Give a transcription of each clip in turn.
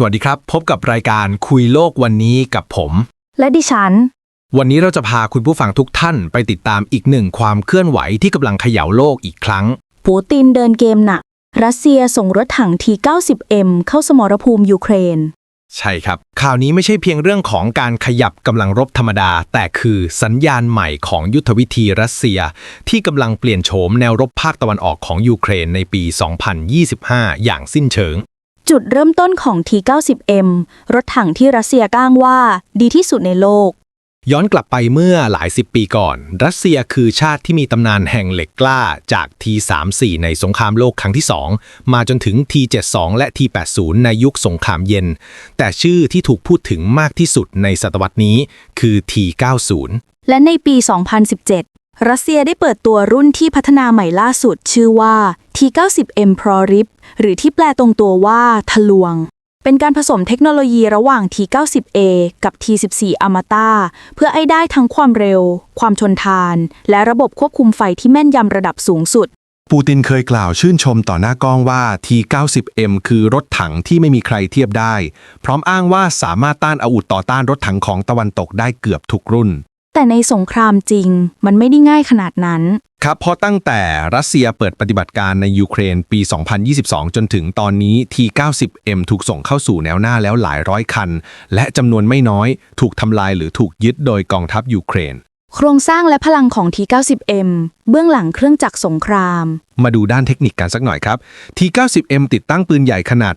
สวัสดีครับ พบกับรายการคุยโลกวันนี้กับผม และดิฉัน วันนี้เราจะพาคุณผู้ฟังทุกท่านไปติดตามอีกหนึ่งความเคลื่อนไหวที่กำลังเขย่าโลกอีกครั้ง ปูตินเดินเกมหนัก รัสเซียส่งรถถังที 90M เข้าสมรภูมิยูเครน ใช่ครับ ข่าวนี้ไม่ใช่เพียงเรื่องของการขยับกำลังรบธรรมดา แต่คือสัญญาณใหม่ของยุทธวิธีรัสเซีย ที่กำลังเปลี่ยนโฉมแนวรบภาคตะวันออกของยูเครนในปี 2025 อย่างสิ้นเชิง จุดเริ่มต้นของ T90M รถถังที่รัสเซียก้างว่าดีที่สุดในโลก ย้อนกลับไปเมื่อหลายสิบปีก่อน รัสเซียคือชาติที่มีตำนานแห่งเหล็กกล้าจาก T34 ในสงครามโลกครั้งที่ 2 มาจนถึง T72 และ T80 ในยุคสงครามเย็น แต่ชื่อที่ถูกพูดถึงมากที่สุดในศตวรรษนี้คือ T90 และในปี 2017 รัสเซียได้เปิดตัวรุ่นที่พัฒนาใหม่ล่าสุดชื่อว่า T90M Prorip หรือที่แปลตรงตัวว่าทะลวง เป็นการผสมเทคโนโลยีระหว่าง T90A กับ T14 Amata เพื่อให้ได้ทั้งความเร็ว ความทนทาน และระบบควบคุมไฟที่แม่นยำระดับสูงสุด ปูตินเคยกล่าวชื่นชมต่อหน้ากล้องว่า T90M คือรถถังที่ไม่มีใครเทียบได้ พร้อมอ้างว่าสามารถต้านอาวุธต่อต้านรถถังของตะวันตกได้เกือบทุกรุ่น แต่ในสงครามจริง มันไม่ได้ง่ายขนาดนั้น ครับเพราะตั้งแต่รัสเซียเปิดปฏิบัติการในยูเครนปี 2022 จนถึงตอนนี้ T90M ถูกส่งเข้าสู่แนวหน้าแล้วหลายร้อยคัน และจำนวนไม่น้อย ถูกทำลายหรือถูกยึดโดยกองทัพยูเครน โครงสร้างและพลังของ T90M เบื้องหลังเครื่องจักรสงคราม มาดูด้านเทคนิคกันสักหน่อยครับ T90M ติดตั้งปืนใหญ่ขนาด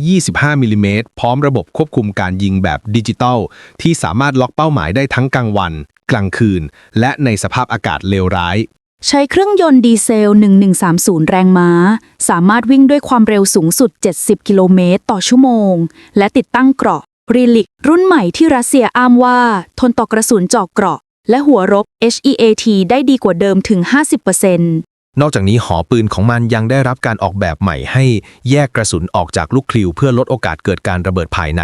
125มิลลิเมตรพร้อมระบบควบคุมการยิงแบบดิจิตอลที่สามารถล็อกเป้าหมายได้ทั้งกลางวัน กลางคืน และในสภาพอากาศเลวร้าย ใช้เครื่องยนต์ดีเซล 1130 แรงม้า สามารถวิ่งด้วยความเร็วสูงสุด 70 กิโลเมตรต่อชั่วโมง และติดตั้งเกราะรีลิกรุ่นใหม่ที่รัสเซียอ้างว่า ทนต่อกระสุนเจอกเกราะ และหัวรบ HEAT ได้ดีกว่าเดิมถึง 50%นอกจากนี้หอปืนของมันยังได้รับการออกแบบใหม่ให้แยกกระสุนออกจากลูกคลิวเพื่อลดโอกาสเกิดการระเบิดภายใน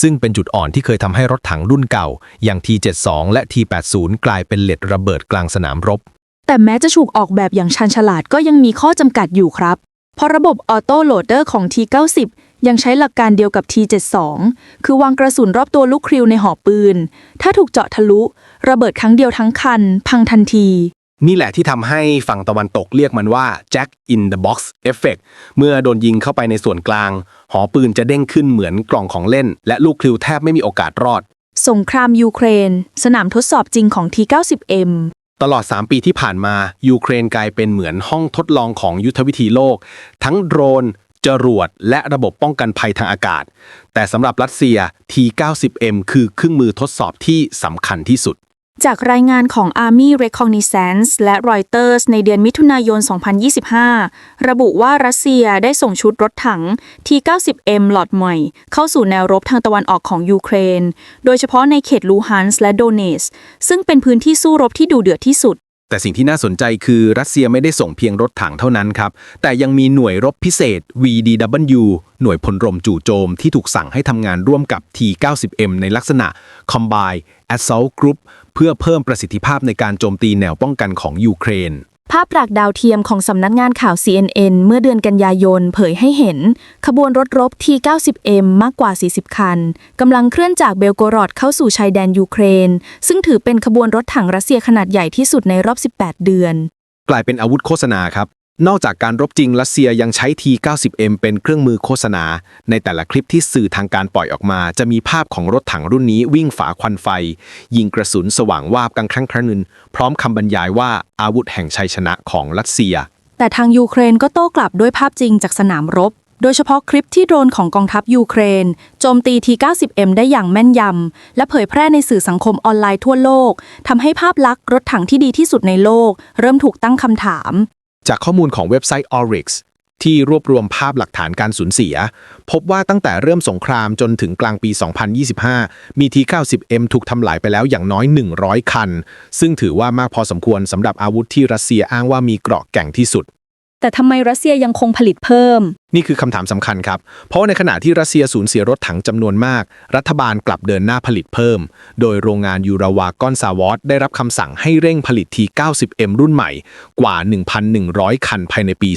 ซึ่งเป็นจุดอ่อนที่เคยทำให้รถถังรุ่นเก่า อย่าง T72 และ T80 กลายเป็นเหล็ดระเบิดกลางสนามรบ แต่แม้จะถูกออกแบบอย่างชันฉลาดก็ยังมีข้อจำกัดอยู่ครับ เพราะระบบออโต้โหลดเดอร์ของ T90 ยังใช้หลักการเดียวกับ T72 คือวางกระสุนรอบตัวลูกคริวในหอปืน ถ้าถูกเจาะทะลุ ระเบิดครั้งเดียวทั้งคัน พังทันที นี่แหละที่ทำให้ฝั่งตะวันตกเรียกมันว่า Jack in the Box Effect เมื่อโดนยิงเข้าไปในส่วนกลาง หอปืนจะเด้งขึ้นเหมือนกล่องของเล่น และลูกคลิวแทบไม่มีโอกาสรอด สงครามยูเครน สนามทดสอบจริงของ T90M ตลอด 3 ปีที่ผ่านมา ยูเครนกลายเป็นเหมือนห้องทดลองของยุทธวิธีโลก ทั้งโดรน จรวด และระบบป้องกันภัยทางอากาศ แต่สำหรับรัสเซีย T90M คือเครื่องมือทดสอบที่สำคัญที่สุด จากรายงานของ Army Reconnaissance และ Reuters ในเดือนมิถุนายน 2025 ระบุว่ารัสเซียได้ส่งชุดรถถัง T90M หลอดใหม่ เข้าสู่แนวรบทางตะวันออกของยูเครน โดยเฉพาะในเขตลูฮันส์และโดเนสซึ่งเป็นพื้นที่สู้รบที่ดูเดือดที่สุด แต่สิ่งที่น่าสนใจคือรัสเซียไม่ได้ส่งเพียงรถถังเท่านั้นครับ แต่ยังมีหน่วยรบพิเศษ VDW หน่วยพลรมจู่โจมที่ถูกสั่งให้ทำงานร่วมกับ T90M ในลักษณะ Combined Assault Group เพื่อเพิ่มประสิทธิภาพในการโจมตีแนวป้องกันของยูเครน ภาพปลักดาวเทียมของสำนักงานข่าว CNN เมื่อเดือนกันยายนเผยให้เห็น ขบวนรถรบ T90M มากกว่า 40 คันกำลังเคลื่อนจากเบลโกรอดเข้าสู่ชายแดนยูเครน ซึ่งถือเป็นขบวนรถถังรัสเซียขนาดใหญ่ที่สุดในรอบ 18 เดือน กลายเป็นอาวุธโฆษณาครับ นอกจากการรบจริงรัสเซียยังใช้ T90M เป็นเครื่องมือโฆษณา ในแต่ละคลิปที่สื่อทางการปล่อยออกมา จะมีภาพของรถถังรุ่นนี้วิ่งฝาควันไฟ ยิงกระสุนสว่างวาบกันครั้งครั้งหนึ่งพร้อมคำบรรยายว่าอาวุธแห่งชัยชนะของรัสเซีย แต่ทางยูเครนก็โต้กลับด้วยภาพจริงจากสนามรบ โดยเฉพาะคลิปที่โดรนของกองทัพยูเครน โจมตี T90M ได้อย่างแม่นยำและเผยแพร่ในสื่อสังคมออนไลน์ทั่วโลกทำให้ภาพลักษณ์รถถังที่ดีที่สุดในโลก เริ่มถูกตั้งคำถาม จากข้อมูลของเว็บไซต์ Oryx ที่รวบรวมภาพหลักฐานการสูญเสีย พบว่าตั้งแต่เริ่มสงครามจนถึงกลางปี 2025 มีที 90M ถูกทำลายไปแล้วอย่างน้อย 100 คัน ซึ่งถือว่ามากพอสมควรสำหรับอาวุธที่รัสเซียอ้างว่ามีเกราะแก่งที่สุด แต่ทำไมรัสเซียยังคงผลิตเพิ่ม นี่คือคำถามสำคัญครับ เพราะว่าในขณะที่รัสเซียสูญเสียรถถังจำนวนมาก รัฐบาลกลับเดินหน้าผลิตเพิ่ม โดยโรงงานยูราวากอนซาวอสได้รับคำสั่งให้เร่งผลิตที 90M รุ่นใหม่ กว่า 1,100 คันภายในปี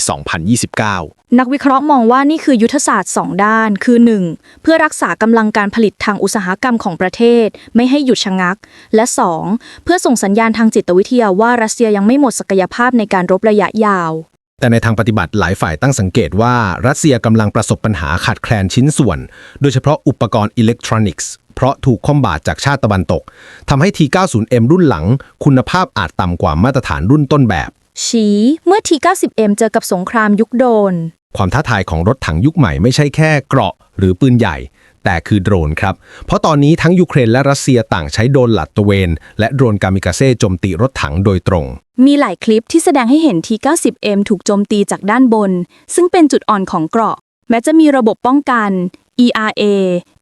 2029 นักวิเคราะห์มองว่านี่คือยุทธศาสตร์ 2 ด้าน คือ 1. เพื่อรักษากำลังการผลิตทางอุตสาหกรรมของประเทศ ไม่ให้หยุดชะงัก และ 2. เพื่อส่งสัญญาณทางจิตวิทยาว่ารัสเซียยังไม่หมดศักยภาพในการรบระยะยาว แต่ในทางปฏิบัติหลายฝ่ายตั้งสังเกตว่ารัสเซียกำลังประสบปัญหาขาดแคลนชิ้นส่วน โดยเฉพาะอุปกรณ์อิเล็กทรอนิกส์เพราะถูกคอมบาตจากชาติตะวันตกทำให้ T90M รุ่นหลัง คุณภาพอาจต่ำกว่ามาตรฐานรุ่นต้นแบบฉีเมื่อ T90M เจอกับสงครามยุคโดน ความท้าทายของรถถังยุคใหม่ไม่ใช่แค่เกราะหรือปืนใหญ่ แต่คือโดรนครับ เพราะตอนนี้ทั้งยูเครนและรัสเซียต่างใช้โดรนหลัดตะเวน และโดรนกามิกาเซ่โจมตีรถถังโดยตรง มีหลายคลิปที่แสดงให้เห็น T90M ถูกโจมตีจากด้านบน ซึ่งเป็นจุดอ่อนของเกราะ แม้จะมีระบบป้องกัน ERA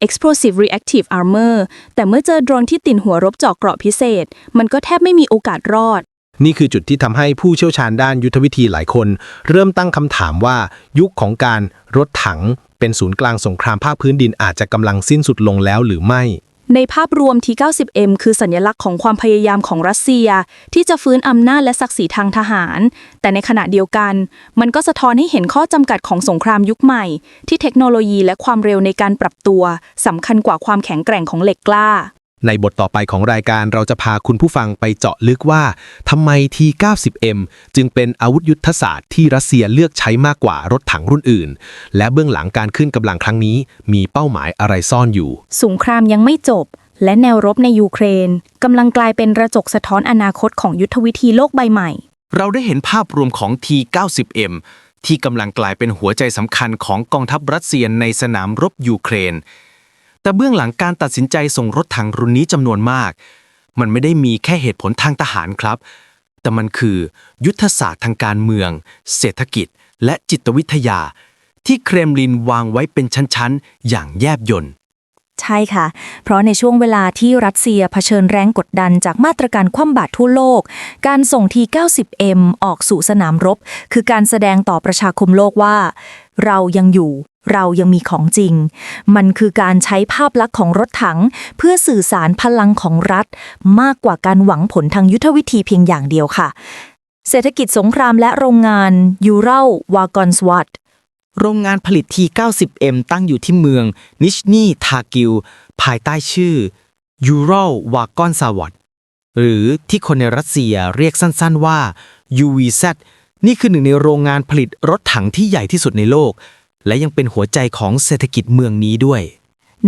Explosive Reactive Armor แต่เมื่อเจอโดรนที่ติดหัวรบเจาะเกราะพิเศษ มันก็แทบไม่มีโอกาสรอด นี่คือจุดที่ทำให้ผู้เชี่ยวชาญด้านยุทธวิธีหลายคน เริ่มตั้งคำถามว่ายุคของการรถถังเป็นศูนย์กลางสงครามภาคพื้นดินอาจจะกำลังสิ้นสุดลงแล้วหรือไม่ ในภาพรวม T90M คือสัญลักษณ์ของความพยายามของรัสเซีย ที่จะฟื้นอำนาจและศักดิ์ศรีทางทหาร แต่ในขณะเดียวกัน มันก็สะท้อนให้เห็นข้อจำกัดของสงครามยุคใหม่ ที่เทคโนโลยีและความเร็วในการปรับตัวสำคัญกว่าความแข็งแกร่งของเหล็กกล้า ในบทต่อไปของรายการเราจะพาคุณผู้ฟังไปเจาะลึกว่าทำไม T90M จึงเป็นอาวุธยุทธศาสตร์ที่รัสเซียเลือกใช้มากกว่ารถถังรุ่นอื่น และเบื้องหลังการขึ้นกำลังครั้งนี้ มีเป้าหมายอะไรซ่อนอยู่ สงครามยังไม่จบ และแนวรบในยูเครนกำลังกลายเป็นกระจกสะท้อนอนาคตของยุทธวิธีโลกใบใหม่ เราได้เห็นภาพรวมของ T90M ที่กำลังกลายเป็นหัวใจสำคัญของกองทัพรัสเซียในสนามรบยูเครน แต่เบื้องหลังการตัดสินใจส่งรถถังรุ่นนี้จำนวนมาก มันไม่ได้มีแค่เหตุผลทางทหารครับ แต่มันคือยุทธศาสตร์ทางการเมือง เศรษฐกิจ และจิตวิทยา ที่เครมลินวางไว้เป็นชั้นๆ อย่างแยบยลใช่ค่ะ เพราะในช่วงเวลาที่รัสเซียเผชิญแรงกดดันจากมาตรการคว่ำบาตรทั่วโลก การส่งที 90M ออกสู่สนามรบ คือการแสดงต่อประชาคมโลกว่า เรายังอยู่ เรายังมีของจริง มันคือการใช้ภาพลักษณ์ของรถถัง เพื่อสื่อสารพลังของรัฐ มากกว่าการหวังผลทางยุทธวิธีเพียงอย่างเดียวค่ะ เศรษฐกิจสงครามและโรงงานยูเรลวากอนสวัตโรงงานผลิต T90M ตั้งอยู่ที่เมือง นิชนีทากิล ภายใต้ชื่อ Ural Wagon s a v o d หรือที่คนในรัสเซียเรียกสั้นๆว่า UVZ นี่คือหนึ่งในโรงงานผลิตรถถังที่ใหญ่ที่สุดในโลก และยังเป็นหัวใจของเศรษฐกิจเมืองนี้ด้วย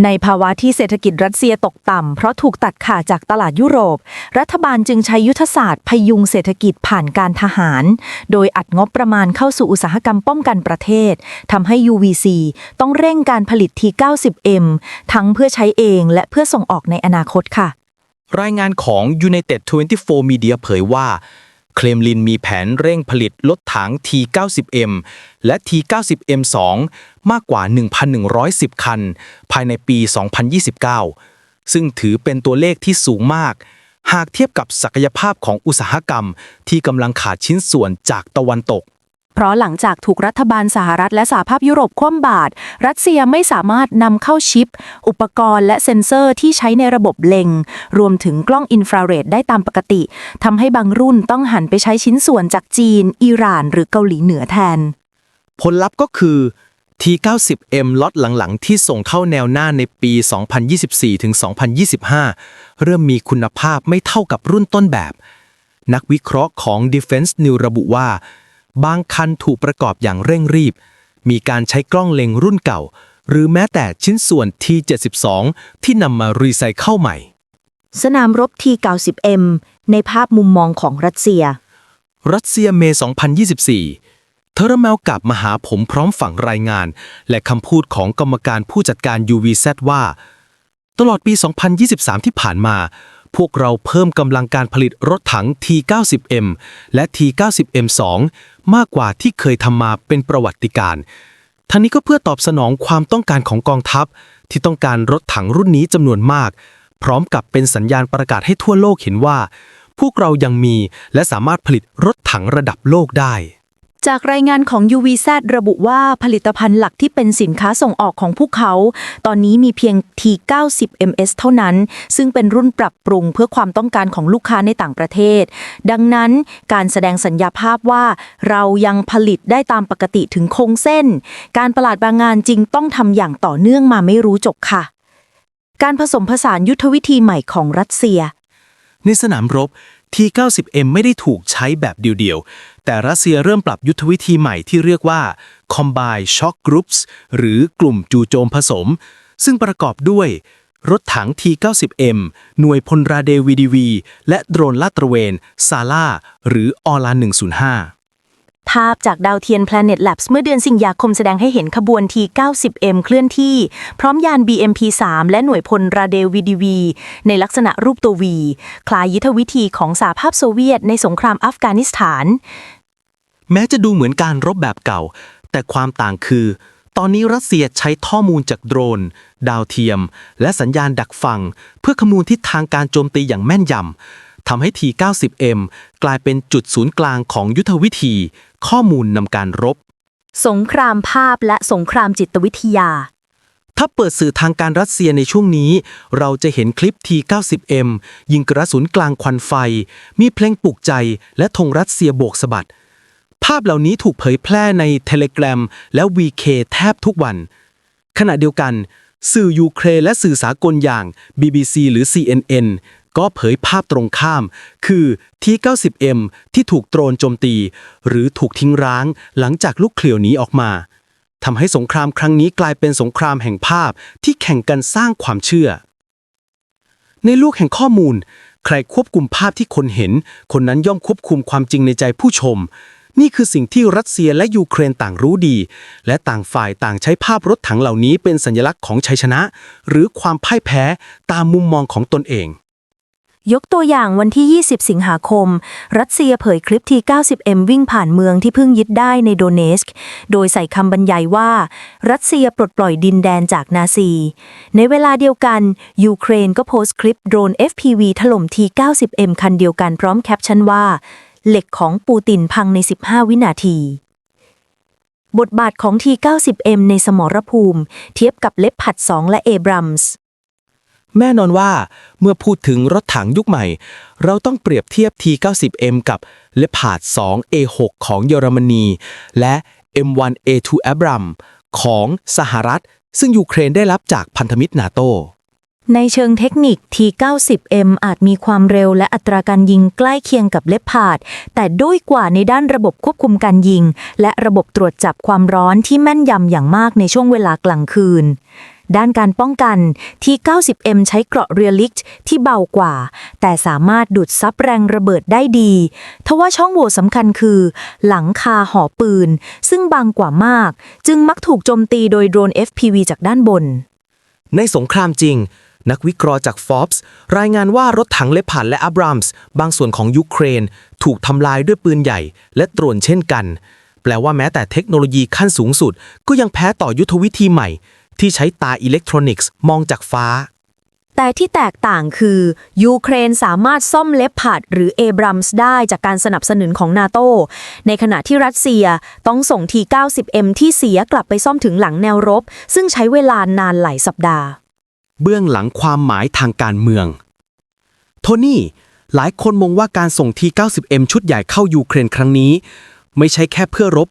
ในภาวะที่เศรษฐกิจรัสเซียตกต่ำ เพราะถูกตัดขาดจากตลาดยุโรป รัฐบาลจึงใช้ยุทธศาสตร์พยุงเศรษฐกิจผ่านการทหาร โดยอัดงบประมาณเข้าสู่อุตสาหกรรมป้องกันประเทศทำให้ UVC ต้องเร่งการผลิต T90M ทั้งเพื่อใช้เองและเพื่อส่งออกในอนาคตค่ะ รายงานของ United 24 Media เผยว่า เคลมลินมีแผนเร่งผลิตรถถัง T90M และ T90M2 มากกว่า 1,110 คัน ภายในปี 2029 ซึ่งถือเป็นตัวเลขที่สูงมาก หากเทียบกับศักยภาพของอุตสาหกรรมที่กำลังขาดชิ้นส่วนจากตะวันตก เพราะหลังจากถูกรัฐบาลสหรัฐและสหภาพยุโรปคว่ำบาตรรัสเซียไม่สามารถนำเข้าชิป อุปกรณ์และเซ็นเซอร์ที่ใช้ในระบบเล็ง รวมถึงกล้องอินฟราเรดได้ตามปกติทำให้บางรุ่นต้องหันไปใช้ชิ้นส่วนจากจีน อิหร่าน หรือเกาหลีเหนือแทน ผลลัพธ์ก็คือ T90M ล็อตหลังๆ ที่ส่งเข้าแนวหน้าในปี 2024-2025 เริ่มมีคุณภาพไม่เท่ากับรุ่นต้นแบบ นักวิเคราะห์ของ Defense News ระบุว่า บางคันถูกประกอบอย่างเร่งรีบ มีการใช้กล้องเล็งรุ่นเก่า หรือแม้แต่ชิ้นส่วน T72 ที่นำมารีไซเคิลใหม่ สนามรบ T90M ในภาพมุมมองของรัสเซีย รัสเซียเม 2024 เทอร์เมลกลับมาหาผมพร้อมฝังรายงาน และคำพูดของกรรมการผู้จัดการ UVZ ว่า ตลอดปี 2023 ที่ผ่านมา พวกเราเพิ่มกำลังการผลิตรถถัง T90M และ T90M2 มากกว่าที่เคยทำมาเป็นประวัติการณ์ทั้งนี้ก็เพื่อตอบสนองความต้องการของกองทัพ ที่ต้องการรถถังรุ่นนี้จำนวนมาก พร้อมกับเป็นสัญญาณประกาศให้ทั่วโลกเห็นว่า พวกเรายังมีและสามารถผลิตรถถังระดับโลกได้ จากรายงานของ UVZ ระบุว่าผลิตภัณฑ์หลักที่เป็นสินค้าส่งออกของพวกเขา ตอนนี้มีเพียง T90 MS เท่านั้น ซึ่งเป็นรุ่นปรับปรุงเพื่อความต้องการของลูกค้าในต่างประเทศ ดังนั้นการแสดงสัญญาภาพว่า เรายังผลิตได้ตามปกติถึงคงเส้น การประหลาดบางงานจริงต้องทำอย่างต่อเนื่องมาไม่รู้จบค่ะ การผสมผสานยุทธวิธีใหม่ของรัสเซียในสนามรบ T90M ไม่ได้ถูกใช้แบบเดียวๆ แต่รัสเซียเริ่มปรับยุทธวิธีใหม่ที่เรียกว่า Combined Shock Groups หรือกลุ่มจู่โจมผสม ซึ่งประกอบด้วย รถถัง T90M หน่วยพลราเดวีดีวี และโดรนลาดตระเวนซาร่าหรือออลา105 ภาพจากดาวเทียม Planet Labs เมื่อเดือนสิงหาคมแสดงให้เห็นขบวน T90M เคลื่อนที่ พร้อมยาน BMP-3 และหน่วยพลราเดล VDV ในลักษณะรูปตัว V คล้ายยุทธวิธีของสหภาพโซเวียตในสงครามอัฟกานิสถาน แม้จะดูเหมือนการรบแบบเก่า แต่ความต่างคือ ตอนนี้รัสเซียใช้ข้อมูลจากโดรน ดาวเทียม และสัญญาณดักฟัง เพื่อคำนวณทิศทางการโจมตีอย่างแม่นยำทำให้ T90M กลายเป็นจุดศูนย์กลางของยุทธวิธี ข้อมูลนำการรบ สงครามภาพและสงครามจิตวิทยา ถ้าเปิดสื่อทางการรัสเซียในช่วงนี้ เราจะเห็นคลิป T90M ยิงกระสุนกลางควันไฟ มีเพลงปลุกใจและธงรัสเซียโบกสะบัด ภาพเหล่านี้ถูกเผยแพร่ใน Telegram และ VK แทบทุกวัน ขณะเดียวกัน สื่อยูเครนและสื่อสากลอย่าง BBC หรือ CNN ก็เผยภาพตรงข้าม คือ T90M ที่ถูกโดรนโจมตี หรือถูกทิ้งร้างหลังจากลูกเคลียวหนีออกมาทำให้สงครามครั้งนี้กลายเป็นสงครามแห่งภาพที่แข่งกันสร้างความเชื่อ ในโลกแห่งข้อมูล ใครควบคุมภาพที่คนเห็น คนนั้นย่อมควบคุมความจริงในใจผู้ชม นี่คือสิ่งที่รัสเซียและยูเครนต่างรู้ดี และต่างฝ่ายต่างใช้ภาพรถถังเหล่านี้เป็นสัญลักษณ์ของชัยชนะ หรือความพ่ายแพ้ตามมุมมองของตนเอง ยกตัวอย่างวันที่ 20 สิงหาคม รัสเซียเผยคลิปที่ 90M วิ่งผ่านเมืองที่เพิ่งยึดได้ในโดเนสก์ โดยใส่คำบรรยายว่า รัสเซียปลดปล่อยดินแดนจากนาซี ในเวลาเดียวกัน ยูเครนก็โพสต์คลิปโดรน FPV ถล่ม T90M คันเดียวกันพร้อมแคปชั่นว่า เหล็กของปูตินพังใน 15 วินาทีบทบาทของ T90M ในสมรภูมิ เทียบกับเล็บผัด 2 และเอบรัมส์ แน่นอนว่าเมื่อพูดถึงรถถังยุคใหม่ เราต้องเปรียบเทียบ T90M กับ Leopard 2 A6 ของเยอรมนี และ M1A2 Abram ของสหรัฐ ซึ่งยูเครนได้รับจากพันธมิตรนาโต ในเชิงเทคนิค T90M อาจมีความเร็วและอัตราการยิงใกล้เคียงกับเลพาร์ด แต่ด้อยกว่าในด้านระบบควบคุมการยิง และระบบตรวจจับความร้อนที่แม่นยำอย่างมากในช่วงเวลากลางคืน ด้านการป้องกัน T90M ใช้เกราะเรียลิกที่เบากว่า แต่สามารถดูดซับแรงระเบิดได้ดี ทว่าช่องโหว่สำคัญคือ หลังคาหอปืน ซึ่งบางกว่ามาก จึงมักถูกโจมตีโดยโดรน FPV จากด้านบน ในสงครามจริง นักวิเคราะห์จาก Forbes รายงานว่ารถถังเลปาร์ดและอับรามส์บางส่วนของยูเครน ถูกทำลายด้วยปืนใหญ่ และโดรนเช่นกันแปลว่าแม้แต่เทคโนโลยีขั้นสูงสุด ก็ยังแพ้ต่อยุทธวิธีใหม่ ที่ใช้ตาอิเล็กทรอนิกส์มองจากฟ้า แต่ที่แตกต่างคือ ยูเครนสามารถซ่อมเลปพาร์ดหรือเอบรัมส์ได้จากการสนับสนุนของนาโต ในขณะที่รัสเซียต้องส่งที 90M ที่เสียกลับไปซ่อมถึงหลังแนวรบ ซึ่งใช้เวลานานหลายสัปดาห์ เบื้องหลังความหมายทางการเมือง โทนี่ หลายคนมองว่าการส่งที 90M ชุดใหญ่เข้ายูเครนครั้งนี้ ไม่ใช่แค่เพื่อรบ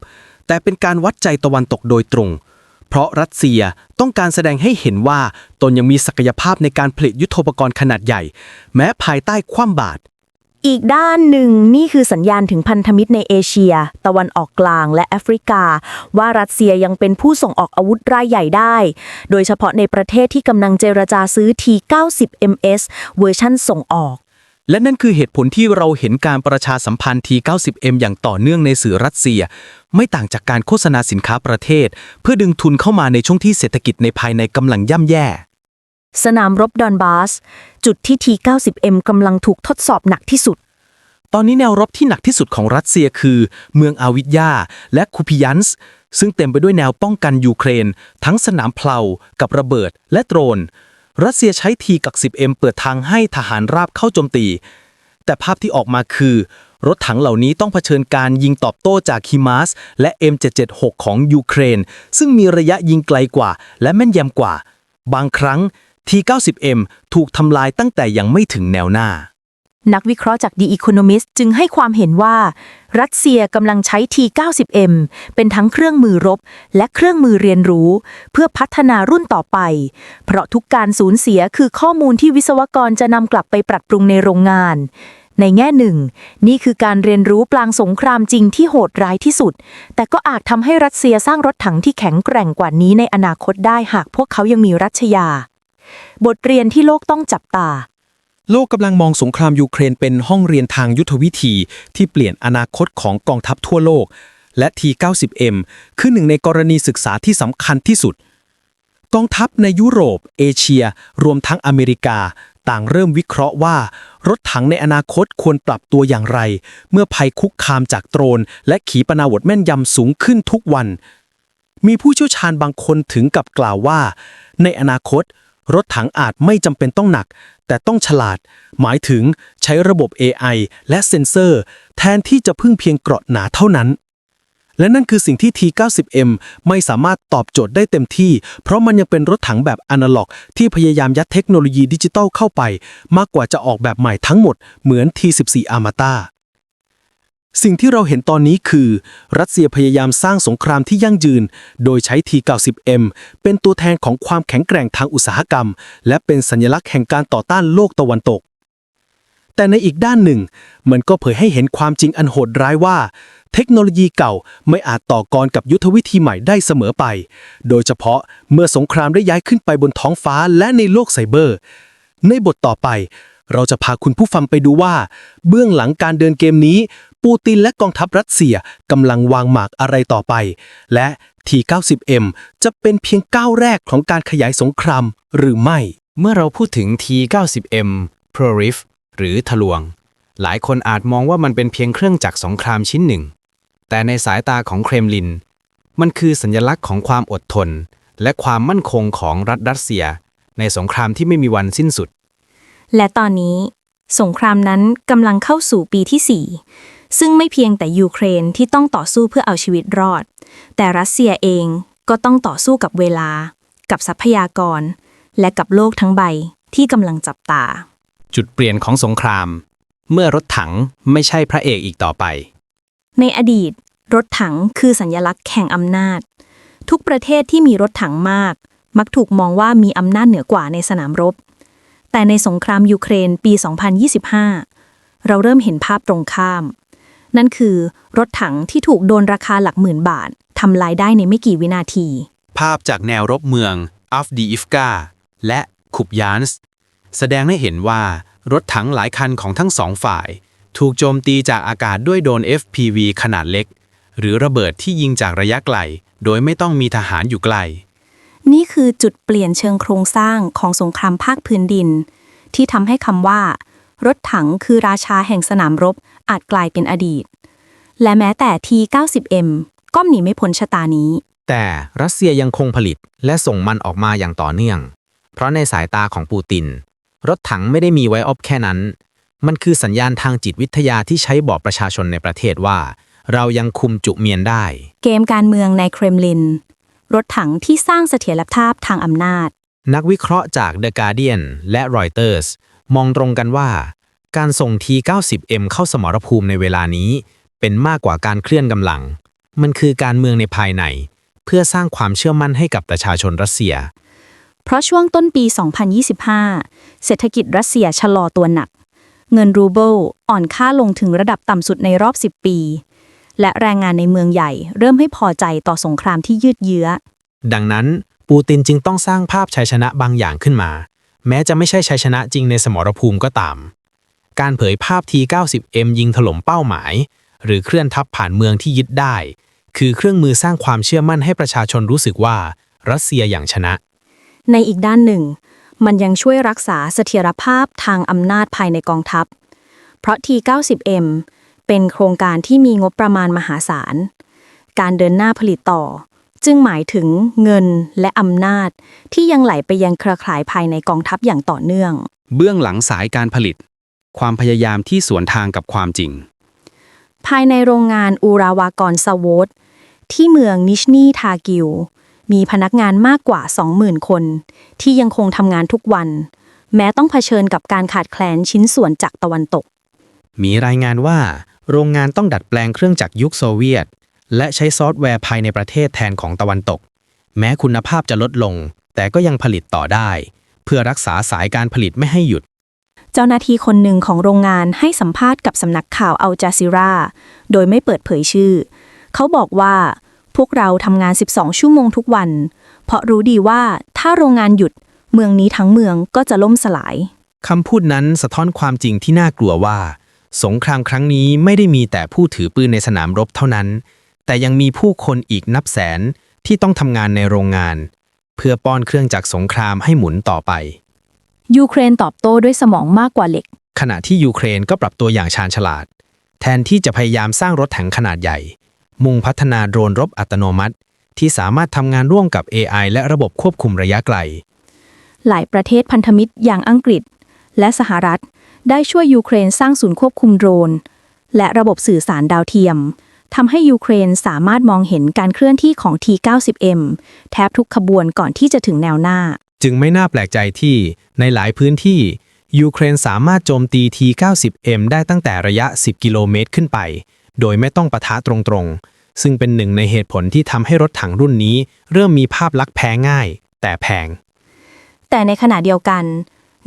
แต่เป็นการวัดใจตะวันตกโดยตรง เพราะรัสเซียต้องการแสดงให้เห็นว่าตนยังมีศักยภาพในการผลิตยุทโธปกรณ์ขนาดใหญ่ แม้ภายใต้ความบาตรอีกด้านหนึ่งนี่คือสัญญาณถึงพันธมิตรในเอเชีย ตะวันออกกลางและแอฟริกา ว่ารัสเซียยังเป็นผู้ส่งออกอาวุธรายใหญ่ได้ โดยเฉพาะในประเทศที่กำลังเจรจาซื้อ T90MS เวอร์ชั่นส่งออก และนั่นคือเหตุผลที่เราเห็นการประชาสัมพันธ์ T90M อย่างต่อเนื่องในสื่อรัสเซีย ไม่ต่างจากการโฆษณาสินค้าประเทศ เพื่อดึงทุนเข้ามาในช่วงที่เศรษฐกิจในภายในกำลังย่ำแย่ สนามรบดอนบาส จุดที่ T90M กำลังถูกทดสอบหนักที่สุด ตอนนี้แนวรบที่หนักที่สุดของรัสเซียคือ เมืองอาวิทยา และคูพิยันส์ซึ่งเต็มไปด้วยแนวป้องกันยูเครน ทั้งสนามเพลากับระเบิดและโดรน รัสเซียใช้ทีกัก 10M เปิดทางให้ทหารราบเข้าโจมตี แต่ภาพที่ออกมาคือ รถถังเหล่านี้ต้องเผชิญการยิงตอบโต้จากฮิมาสและ M776 ของยูเครน ซึ่งมีระยะยิงไกลกว่า และแม่นยำกว่า บางครั้ง T90M ถูกทำลายตั้งแต่ยังไม่ถึงแนวหน้า นักวิเคราะห์จาก The Economist จึงให้ความเห็นว่า รัสเซียกำลังใช้ T90M เป็นทั้งเครื่องมือรบ และเครื่องมือเรียนรู้ เพื่อพัฒนารุ่นต่อไป เพราะทุกการสูญเสียคือข้อมูลที่วิศวกรจะนำกลับไปปรับปรุงในโรงงาน ในแง่หนึ่ง นี่คือการเรียนรู้ปลางสงครามจริงที่โหดร้ายที่สุด แต่ก็อาจทำให้รัสเซียสร้างรถถังที่แข็งแกร่งกว่านี้ในอนาคตได้หากพวกเขายังมีรัชยา บทเรียนที่โลกต้องจับตา โลกกำลังมองสงครามยูเครนเป็นห้องเรียนทางยุทธวิธี ที่เปลี่ยนอนาคตของกองทัพทั่วโลก และ T90M คือหนึ่งในกรณีศึกษาที่สำคัญที่สุด กองทัพในยุโรป เอเชีย รวมทั้งอเมริกา ต่างเริ่มวิเคราะห์ว่า รถถังในอนาคตควรปรับตัวอย่างไร เมื่อภัยคุกคามจากโตรน และขีปนาวุธแม่นยำสูงขึ้นทุกวัน มีผู้เชี่ยวชาญบางคนถึงกับกล่าวว่า ในอนาคตรถถังอาจไม่จำเป็นต้องหนัก แต่ต้องฉลาด หมายถึงใช้ระบบ AI และเซ็นเซอร์ แทนที่จะพึ่งเพียงเกราะหนาเท่านั้น และนั่นคือสิ่งที่ T90M ไม่สามารถตอบโจทย์ได้เต็มที่ เพราะมันยังเป็นรถถังแบบอนาล็อก ที่พยายามยัดเทคโนโลยีดิจิตอลเข้าไป มากกว่าจะออกแบบใหม่ทั้งหมดเหมือน T14 Armata สิ่งที่เราเห็นตอนนี้คือ รัสเซียพยายามสร้างสงครามที่ยั่งยืน โดยใช้ T90M เป็นตัวแทนของความแข็งแกร่งทางอุตสาหกรรม และเป็นสัญลักษณ์แห่งการต่อต้านโลกตะวันตก แต่ในอีกด้านหนึ่ง มันก็เผยให้เห็นความจริงอันโหดร้ายว่า เทคโนโลยีเก่าไม่อาจต่อกรกับยุทธวิธีใหม่ได้เสมอไป โดยเฉพาะเมื่อสงครามได้ย้ายขึ้นไปบนท้องฟ้าและในโลกไซเบอร์ ในบทต่อไป เราจะพาคุณผู้ฟังไปดูว่า เบื้องหลังการเดินเกมนี้ ปูตินและกองทัพรัสเซียกำลังวางหมากอะไรต่อไป และ T90M จะเป็นเพียงก้าวแรกของการขยายสงครามหรือไม่ เมื่อเราพูดถึง T90M ProRif หรือทะลวง หลายคนอาจมองว่ามันเป็นเพียงเครื่องจักรสงครามชิ้นหนึ่ง แต่ในสายตาของเครมลิน มันคือสัญลักษณ์ของความอดทน และความมั่นคงของรัฐรัสเซีย ในสงครามที่ไม่มีวันสิ้นสุด และตอนนี้ สงครามนั้นกำลังเข้าสู่ปีที่ 4 ซึ่งไม่เพียงแต่ยูเครนที่ต้องต่อสู้เพื่อเอาชีวิตรอด แต่รัสเซียเองก็ต้องต่อสู้กับเวลา กับทรัพยากร และกับโลกทั้งใบที่กำลังจับตา จุดเปลี่ยนของสงคราม เมื่อรถถังไม่ใช่พระเอกอีกต่อไป ในอดีต รถถังคือสัญลักษณ์แข่งอำนาจ ทุกประเทศที่มีรถถังมาก มักถูกมองว่ามีอำนาจเหนือกว่าในสนามรบ แต่ในสงครามยูเครนปี 2025 เราเริ่มเห็นภาพตรงข้าม นั่นคือรถถังที่ถูกโดนราคาหลักหมื่นบาททำลายได้ในไม่กี่วินาที ภาพจากแนวรบเมืองอัฟดีอิฟกาและคุบยานส์แสดงให้เห็นว่ารถถังหลายคันของทั้งสองฝ่าย ถูกโจมตีจากอากาศด้วยโดรน FPV ขนาดเล็ก หรือระเบิดที่ยิงจากระยะไกล โดยไม่ต้องมีทหารอยู่ใกล้ นี่คือจุดเปลี่ยนเชิงโครงสร้างของสงครามภาคพื้นดิน ที่ทำให้คำว่า รถถังคือราชาแห่งสนามรบอาจกลายเป็นอดีต และแม้แต่ T90M ก็หนีไม่พ้นชะตานี้ แต่รัสเซียยังคงผลิตและส่งมันออกมาอย่างต่อเนื่อง เพราะในสายตาของปูติน รถถังไม่ได้มีไว้อบแค่นั้น มันคือสัญญาณทางจิตวิทยาที่ใช้บอกประชาชนในประเทศว่า เรายังคุมจุเมียนได้ เกมการเมืองในเครมลิน รถถังที่สร้างเสถียรภาพทางอำนาจ นักวิเคราะห์จาก The Guardian และ Reuters มองตรงกันว่า การส่ง T90M เข้าสมรภูมิในเวลานี้ เป็นมากกว่าการเคลื่อนกำลัง มันคือการเมืองในภายใน เพื่อสร้างความเชื่อมั่นให้กับประชาชนรัสเซีย เพราะช่วงต้นปี 2025 เศรษฐกิจรัสเซียชะลอตัวหนัก เงินรูเบิลอ่อนค่าลงถึงระดับต่ำสุดในรอบ 10 ปี และแรงงานในเมืองใหญ่ เริ่มให้พอใจต่อสงครามที่ยืดเยื้อ ดังนั้นปูตินจึงต้องสร้างภาพชัยชนะบางอย่างขึ้นมา แม้จะไม่ใช่ชัยชนะจริงในสมรภูมิก็ตาม การเผยภาพ T90M ยิงถล่มเป้าหมาย หรือเคลื่อนทัพผ่านเมืองที่ยึดได้ คือเครื่องมือสร้างความเชื่อมั่นให้ประชาชนรู้สึกว่ารัสเซียอย่างชนะ ในอีกด้านหนึ่ง มันยังช่วยรักษาเสถียรภาพทางอำนาจภายในกองทัพ เพราะ T90M เป็นโครงการที่มีงบประมาณมหาศาล การเดินหน้าผลิตต่อ จึงหมายถึงเงินและอำนาจ ที่ยังไหลไปยังเครือข่ายภายในกองทัพอย่างต่อเนื่อง เบื้องหลังสายการผลิต ความพยายามที่สวนทางกับความจริง ภายในโรงงานอูราวากรซาโวตที่เมืองนิชนีทากิว มีพนักงานมากกว่า 20,000 คน ที่ยังคงทำงานทุกวัน แม้ต้องเผชิญกับการขาดแคลนชิ้นส่วนจากตะวันตก มีรายงานว่า โรงงานต้องดัดแปลงเครื่องจักรยุคโซเวียต และใช้ซอฟต์แวร์ภายในประเทศแทนของตะวันตก แม้คุณภาพจะลดลง แต่ก็ยังผลิตต่อได้ เพื่อรักษาสายการผลิตไม่ให้หยุด เจ้าหน้าที่คนหนึ่งของโรงงานให้สัมภาษณ์กับสำนักข่าวอัลจาซิราโดยไม่เปิดเผยชื่อ เขาบอกว่า พวกเราทำงาน 12 ชั่วโมงทุกวัน เพราะรู้ดีว่าถ้าโรงงานหยุด เมืองนี้ทั้งเมืองก็จะล่มสลายคำพูดนั้นสะท้อนความจริงที่น่ากลัวว่า สงครามครั้งนี้ไม่ได้มีแต่ผู้ถือปืนในสนามรบเท่านั้น แต่ยังมีผู้คนอีกนับแสนที่ต้องทำงานในโรงงาน เพื่อป้อนเครื่องจักรสงครามให้หมุนต่อไป ยูเครนตอบโต้ด้วยสมองมากกว่าเหล็ก ขณะที่ยูเครนก็ปรับตัวอย่างชาญฉลาด แทนที่จะพยายามสร้างรถถังขนาดใหญ่ มุ่งพัฒนาโดรนรบอัตโนมัติ ที่สามารถทำงานร่วมกับ AI และระบบควบคุมระยะไกล หลายประเทศพันธมิตรอย่างอังกฤษ และสหรัฐ ได้ช่วยยูเครนสร้างศูนย์ควบคุมโดรน และระบบสื่อสารดาวเทียมทำให้ยูเครนสามารถมองเห็นการเคลื่อนที่ของ T-90M แทบทุกขบวนก่อนที่จะถึงแนวหน้า จึงไม่น่าแปลกใจที่ในหลายพื้นที่ ยูเครนสามารถโจมตี T-90M ได้ตั้งแต่ระยะ 10 กิโลเมตรขึ้นไป โดยไม่ต้องปะทะตรงๆ ซึ่งเป็นหนึ่งในเหตุผลที่ทำให้รถถังรุ่นนี้ เริ่มมีภาพลักษณ์แพ้ง่าย แต่แพง แต่ในขณะเดียวกัน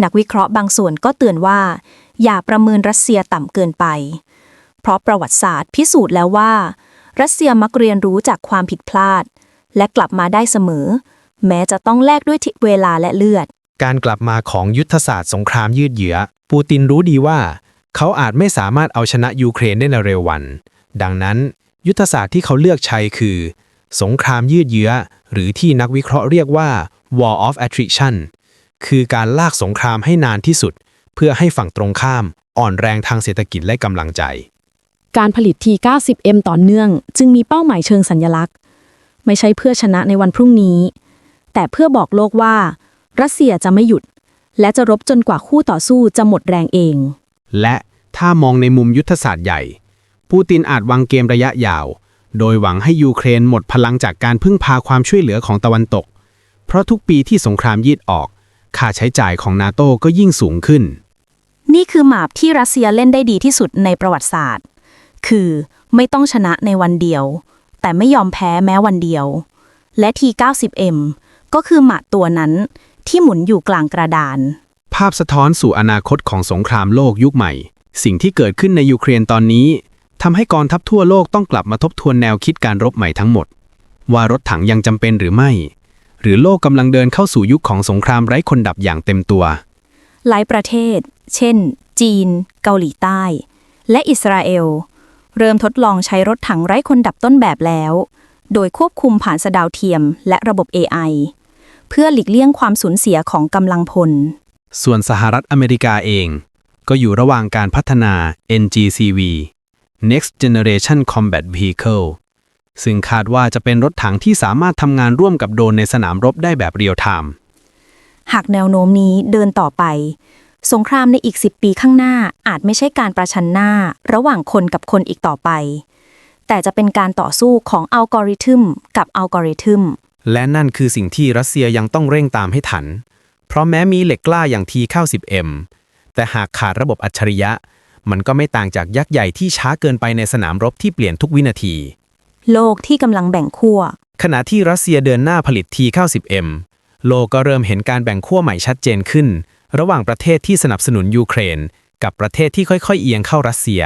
นักวิเคราะห์บางส่วนก็เตือนว่า อย่าประเมินรัสเซียต่ำเกินไป เพราะประวัติศาสตร์พิสูจน์แล้วว่า รัสเซียมักเรียนรู้จากความผิดพลาด และกลับมาได้เสมอ แม้จะต้องแลกด้วยเวลาและเลือด การกลับมาของยุทธศาสตร์สงครามยืดเยื้อ ปูตินรู้ดีว่า เขาอาจไม่สามารถเอาชนะยูเครนได้ในเร็ววัน ดังนั้น ยุทธศาสตร์ที่เขาเลือกใช้คือ สงครามยืดเยื้อ หรือที่นักวิเคราะห์เรียกว่า war of attrition คือการลากสงครามให้นานที่สุด เพื่อให้ฝั่งตรงข้ามอ่อนแรงทางเศรษฐกิจและกำลังใจ การผลิต T90M ต่อเนื่อง จึงมีเป้าหมายเชิงสัญลักษณ์ ไม่ใช่เพื่อชนะในวันพรุ่งนี้ แต่เพื่อบอกโลกว่า รัสเซียจะไม่หยุด และจะรบจนกว่าคู่ต่อสู้จะหมดแรงเอง และถ้ามองในมุมยุทธศาสตร์ใหญ่ ปูตินอาจวางเกมระยะยาว โดยหวังให้ยูเครนหมดพลังจากการพึ่งพาความช่วยเหลือของตะวันตก เพราะทุกปีที่สงครามยืดออก ค่าใช้จ่ายของนาโต้ก็ยิ่งสูงขึ้น นี่คือหมาบที่รัสเซียเล่นได้ดีที่สุดในประวัติศาสตร์ คือไม่ต้องชนะในวันเดียว แต่ไม่ยอมแพ้แม้วันเดียว และ T90M ก็คือหมาตัวนั้นที่หมุนอยู่กลางกระดาน ภาพสะท้อนสู่อนาคตของสงครามโลกยุคใหม่ สิ่งที่เกิดขึ้นในยูเครนตอนนี้ทำให้กองทัพทั่วโลกต้องกลับมาทบทวนแนวคิดการรบใหม่ทั้งหมด ว่ารถถังยังจำเป็นหรือไม่ หรือโลกกำลังเดินเข้าสู่ยุคของสงครามไร้คนดับอย่างเต็มตัว หลายประเทศ เช่น จีน เกาหลีใต้ และอิสราเอล เริ่มทดลองใช้รถถังไร้คนดับต้นแบบแล้ว โดยควบคุมผ่านสดาวเทียมและระบบ AI เพื่อหลีกเลี่ยงความสูญเสียของกำลังพล ส่วนสหรัฐอเมริกาเอง ก็อยู่ระหว่างการพัฒนา NGCV Next Generation Combat Vehicle ซึ่งคาดว่าจะเป็นรถถังที่สามารถทำงานร่วมกับโดรนในสนามรบได้แบบเรียลไทม์หากแนวโน้มนี้เดินต่อไป สงครามในอีก 10 ปีข้างหน้าอาจไม่ใช่การประชันหน้าระหว่างคนกับคนอีกต่อไป แต่จะเป็นการต่อสู้ของอัลกอริทึมกับอัลกอริทึม และนั่นคือสิ่งที่รัสเซียยังต้องเร่งตามให้ทัน เพราะแม้มีเหล็กกล้าอย่าง T90M แต่หากขาดระบบอัจฉริยะ มันก็ไม่ต่างจากยักษ์ใหญ่ที่ช้าเกินไปในสนามรบที่เปลี่ยนทุกวินาที โลกที่กำลังแบ่งขั้ว ขณะที่รัสเซียเดินหน้าผลิต T90M โลกก็เริ่มเห็นการแบ่งขั้วใหม่ชัดเจนขึ้น ระหว่างประเทศที่สนับสนุนยูเครน กับประเทศที่ค่อยๆ เอียงเข้ารัสเซีย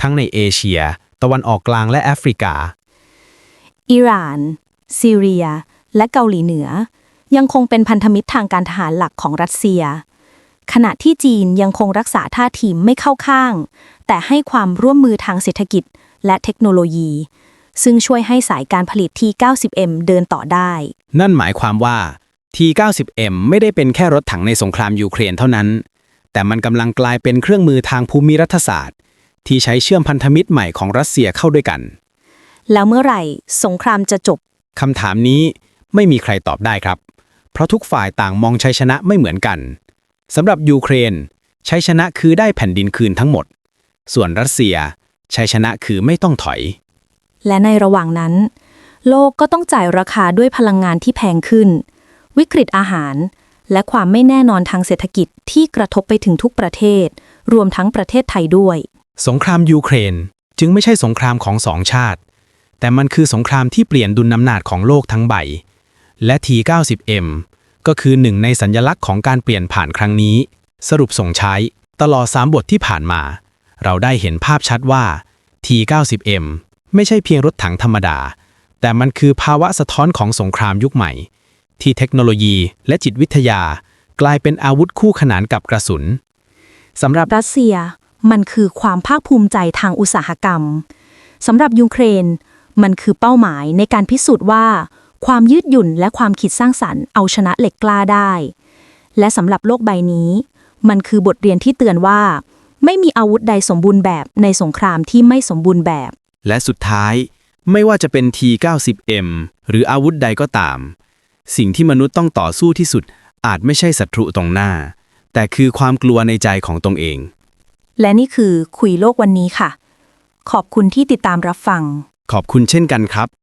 ทั้งในเอเชีย ตะวันออกกลางและแอฟริกา อิหร่าน ซีเรีย และเกาหลีเหนือ ยังคงเป็นพันธมิตรทางการทหารหลักของรัสเซีย ขณะที่จีนยังคงรักษาท่าทีไม่เข้าข้าง แต่ให้ความร่วมมือทางเศรษฐกิจและเทคโนโลยี ซึ่งช่วยให้สายการผลิต T90M เดินต่อได้ นั่นหมายความว่า T90M ไม่ได้เป็นแค่รถถังในสงครามยูเครนเท่านั้น แต่มันกำลังกลายเป็นเครื่องมือทางภูมิรัฐศาสตร์ ที่ใช้เชื่อมพันธมิตรใหม่ของรัสเซียเข้าด้วยกัน แล้วเมื่อไหร่สงครามจะจบคำถามนี้ไม่มีใครตอบได้ครับ เพราะทุกฝ่ายต่างมองชัยชนะไม่เหมือนกันสำหรับยูเครนชัยชนะคือได้แผ่นดินคืนทั้งหมด ส่วนรัสเซียชัยชนะคือไม่ต้องถอย และในระหว่างนั้น โลกก็ต้องจ่ายราคาด้วยพลังงานที่แพงขึ้น วิกฤตอาหาร และความไม่แน่นอนทางเศรษฐกิจที่กระทบไปถึงทุกประเทศ รวมทั้งประเทศไทยด้วย สงครามยูเครนจึงไม่ใช่สงครามของสองชาติ แต่มันคือสงครามที่เปลี่ยนดุลน้ำนักของโลกทั้งใบ และ T90M ก็คือหนึ่งในสัญญลักษณ์ของการเปลี่ยนผ่านครั้งนี้ สรุปส่งใช้ตลอด 3 บทที่ผ่านมา เราได้เห็นภาพชัดว่า T90M ไม่ใช่เพียงรถถังธรรมดา แต่มันคือภาวะสะท้อนของสงครามยุคใหม่ ที่เทคโนโลยีและจิตวิทยา กลายเป็นอาวุธคู่ขนานกับกระสุนสำหรับรัสเซีย มันคือความภาคภูมิใจทางอุตสาหกรรมสำหรับยูเครน มันคือเป้าหมายในการพิสูจน์ว่า ความยืดหยุ่นและความคิดสร้างสรรค์เอาชนะเหล็กกล้าได้ และสำหรับโลกใบนี้ มันคือบทเรียนที่เตือนว่า ไม่มีอาวุธใดสมบูรณ์แบบในสงครามที่ไม่สมบูรณ์แบบ และสุดท้าย ไม่ว่าจะเป็น T90M หรืออาวุธใดก็ตาม สิ่งที่มนุษย์ต้องต่อสู้ที่สุดอาจไม่ใช่ศัตรูตรงหน้า แต่คือความกลัวในใจของตนเอง และนี่คือคุยโลกวันนี้ค่ะ ขอบคุณที่ติดตามรับฟัง ขอบคุณเช่นกันครับ